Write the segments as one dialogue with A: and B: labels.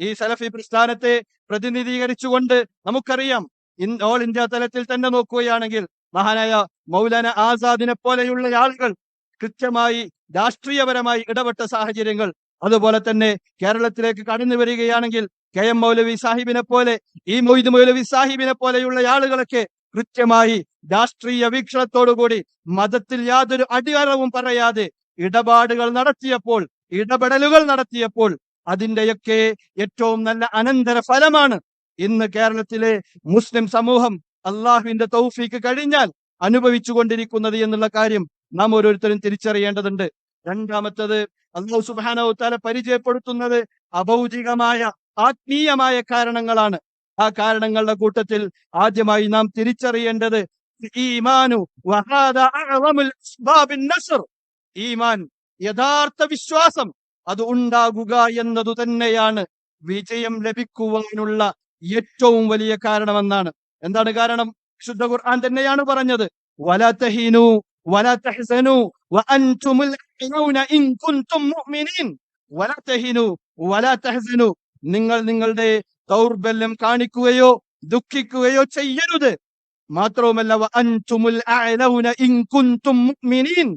A: ഈ സലഫി പ്രസ്ഥാനത്തെ പ്രതിനിധീകരിച്ചുകൊണ്ട് നമുക്കറിയാം ഇൻ ഓൾ ഇന്ത്യ തലത്തിൽ തന്നെ നോക്കുകയാണെങ്കിൽ മഹാനായ മൗലാന ആസാദിനെ പോലെയുള്ള ആളുകൾ കൃത്യമായി രാഷ്ട്രീയപരമായി ഇടപെട്ട സാഹചര്യങ്ങൾ അതുപോലെ തന്നെ കേരളത്തിലേക്ക് കടന്നു വരികയാണെങ്കിൽ കെ എം മൗലവി സാഹിബിനെ പോലെ ഈ മൊയ്ത് മൗലവി സാഹിബിനെ പോലെയുള്ള ആളുകളൊക്കെ കൃത്യമായി രാഷ്ട്രീയ വീക്ഷണത്തോടുകൂടി മതത്തിൽ യാതൊരു അടിയറവും പറയാതെ ഇടപാടുകൾ നടത്തിയപ്പോൾ ഇടപെടലുകൾ നടത്തിയപ്പോൾ അതിന്റെയൊക്കെ ഏറ്റവും നല്ല അനന്തര ഫലമാണ് ഇന്ന് കേരളത്തിലെ മുസ്ലിം സമൂഹം അള്ളാഹുവിന്റെ തൗഫീക്ക് കഴിഞ്ഞാൽ അനുഭവിച്ചു കൊണ്ടിരിക്കുന്നത് എന്നുള്ള കാര്യം നാം ഓരോരുത്തരും തിരിച്ചറിയേണ്ടതുണ്ട്. രണ്ടാമത്തത് അള്ളാഹു സുബാനോ താല പരിചയപ്പെടുത്തുന്നത് അഭൗതികമായ ആത്മീയമായ കാരണങ്ങളാണ്. ആ കാരണങ്ങളുടെ കൂട്ടത്തിൽ ആദ്യമായി നാം തിരിച്ചറിയേണ്ടത് ഈമാൻ യഥാർത്ഥ വിശ്വാസം അത് ഉണ്ടാകുക എന്നതു തന്നെയാണ് വിജയം ലഭിക്കുവാനുള്ള ഏറ്റവും വലിയ കാരണമെന്നാണ്. എന്താണ് കാരണം? ശുദ്ധ ഖുർആൻ തന്നെയാണ് പറഞ്ഞത്. മുഅ്മിനീൻ. നിങ്ങൾ നിങ്ങളുടെ ദൗർബല്യം കാണിക്കുകയോ ദുഃഖിക്കുകയോ ചെയ്യരുത്. മാത്രവുമല്ല വഅൻതുമുൽ ഇൻ മുഅ്മിനീൻ.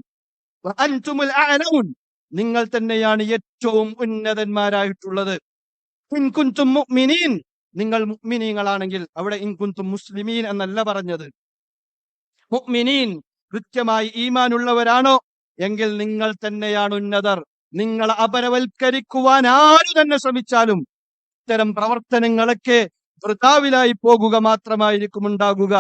A: നിങ്ങൾ തന്നെയാണ് ഏറ്റവും ഉന്നതന്മാരായിട്ടുള്ളത്. ഇൻകുന്തും മുഅ്മിനീൻ. നിങ്ങൾ മുഅ്മിനീങ്ങളാണെങ്കിൽ അവിടെ ഇൻകുന്തും മുസ്ലിമീൻ എന്നല്ല പറഞ്ഞത്. മുഅ്മിനീൻ കൃത്യമായി ഈമാനുള്ളവരാണോ? എങ്കിൽ നിങ്ങൾ തന്നെയാണ് ഉന്നതർ. നിങ്ങൾ അപരവൽക്കരിക്കുവാൻ ആരു തന്നെ ശ്രമിച്ചാലും ഇത്തരം പ്രവർത്തനങ്ങളൊക്കെ വൃതാവിലായി പോകുക മാത്രമായിരിക്കും ഉണ്ടാകുക.